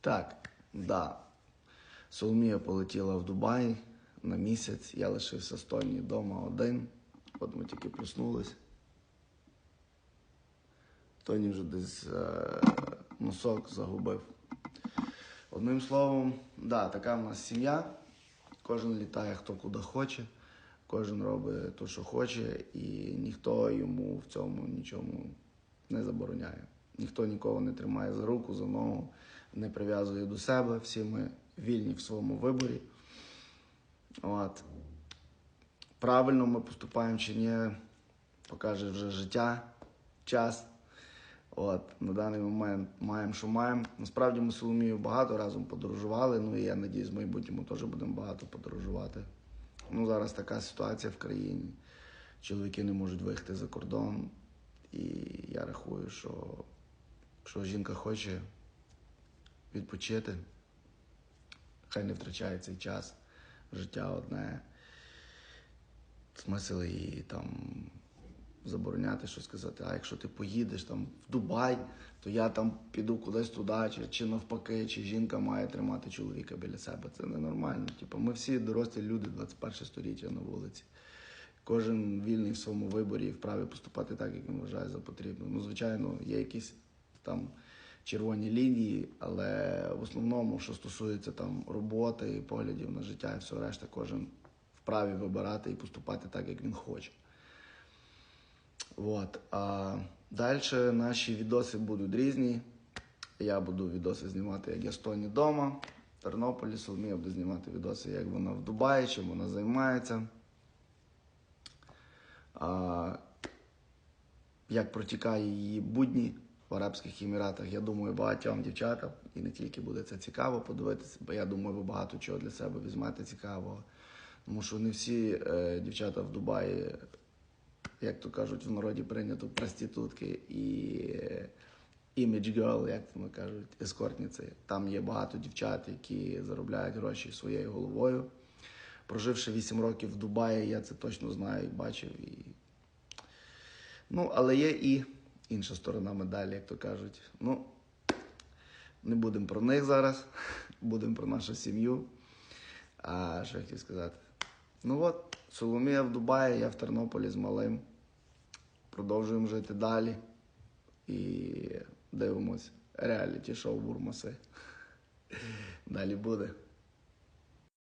Так, да. Соломія полетіла в Дубай на місяць. Я лишився з Тоні вдома один. От ми тільки проснулись. Тоні вже десь е, носок загубив. Одним словом, да, така в нас сім'я. Кожен літає хто куди хоче, кожен робить те, що хоче, і ніхто йому в цьому нічому не забороняє. Ніхто нікого не тримає за руку, за ногу, не прив'язує до себе. Всі ми вільні в своєму виборі. От. Правильно ми поступаємо чи ні, покаже вже життя, час. От, на даний момент маємо, що маємо. Насправді ми з Соломією багато разом подорожували. Ну і я надіюсь, в майбутньому теж будемо багато подорожувати. Ну, зараз така ситуація в країні. Чоловіки не можуть виїхати за кордон. І я рахую, що якщо жінка хоче відпочити, хай не втрачає цей час. Життя одне. Смисл її там забороняти щось сказати. А якщо ти поїдеш там в Дубай, то я там піду кудись туди, чи, чи навпаки, чи жінка має тримати чоловіка біля себе. Це ненормально. Типу, ми всі дорослі люди, 21 століття на вулиці. Кожен вільний в своєму виборі і вправі поступати так, як він вважає за потрібно. Ну, звичайно, є якісь там червоні лінії, але в основному, що стосується там роботи, поглядів на життя і все решта, кожен вправі вибирати і поступати так, як він хоче. Вот. А далі наші відоси будуть різні. Я буду відоси знімати, як я з Тоні вдома, в Тернополі, Соломія буде знімати відоси, як вона в Дубаї, чим вона займається. А, як протікає її будні в Арабських Еміратах. Я думаю, багатьом дівчатам і не тільки буде це цікаво подивитися, бо я думаю, ви багато чого для себе візьмете цікавого. Тому що не всі е, дівчата в Дубаї, як то кажуть, в народі прийнято проститутки і е, image girl, як то кажуть, ескортниці. Там є багато дівчат, які заробляють гроші своєю головою. Проживши 8 років в Дубаї, я це точно знаю і бачив. І... Ну, але є і інша сторона медалі, як то кажуть. Ну, не будемо про них зараз, будемо про нашу сім'ю. А що я хотів сказати? Ну от, Соломія в Дубаї, я в Тернополі з малим. Продовжуємо жити далі і дивимось реаліті шоу Бурмаси. Далі буде.